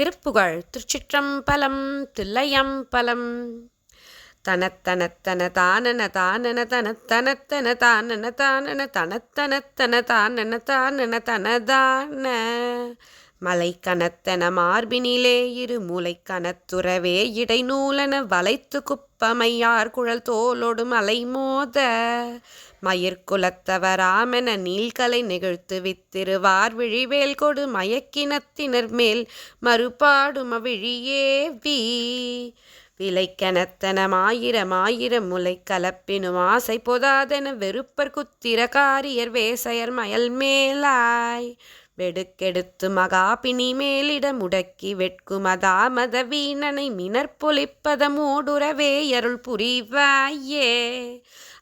திருப்புகழ் திருச்சிற்றம்பலம் தில்லையம்பலம். தனத்தனத்தன தானன தானன தனத்தனத்தன தானன தானன தனத்தனத்தன தானன தானன தனதான மலை கனத்தன மார்பினிலே இரு மூலை கனத்துறவே இடைநூலன வளைத்து குப்பமையார் குழல் தோலோடு மலை மோத. மயிர்குலத்தவராமென நீள்கலை நிகழ்த்து வித்திருவார் விழிவேல் கொடு மயக்கினத்தினர் மேல் மறுபாடும் அவ்விழியேவி விலைக்கெனத்தனமாயிரமாயிரம் முலை கலப்பினும் ஆசை பொதாதென வெறுப்பர் குத்திர காரியர் வேசையர் மயல் மேலாய். வெடுக்கெடுத்து மகாபினி மேலிட முடக்கி வெட்குமதா மத வீணனை மினற்பொலிப்பதமோடுறவே அருள் புரிவாயே.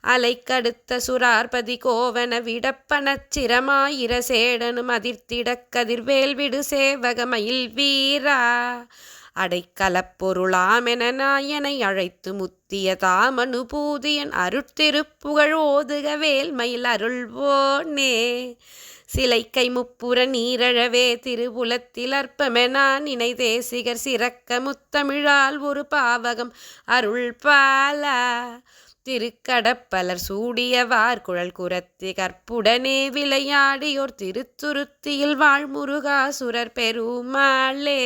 அலைக்கடுத்த சுரார்பதி கோவன விடப்பன சிரமாயிர சேடனும் அதிர்த்திட கதிர்வேல் விடு சேவகமயில் வீரா அடைக்கலப்பொருளாமென நாயனை அழைத்து முத்திய தாமனுபூதியன் அருட்திருப்புகழ் ஓதுக வேல்மயில் அருள்வோனே. சிலைக்கை முப்புற நீரழவே திருபுலத்தில் அற்பமெனான் இணை தேசிகர் சிறக்க முத்தமிழால் ஒரு பாவகம் அருள் பாலா திருக்கடப்பலர் சூடியவார் குழல் குரத்தி கற்புடனே விளையாடியோர் திருத்துருத்தியில் வாழ்முருகாசுரர் பெருமாளே.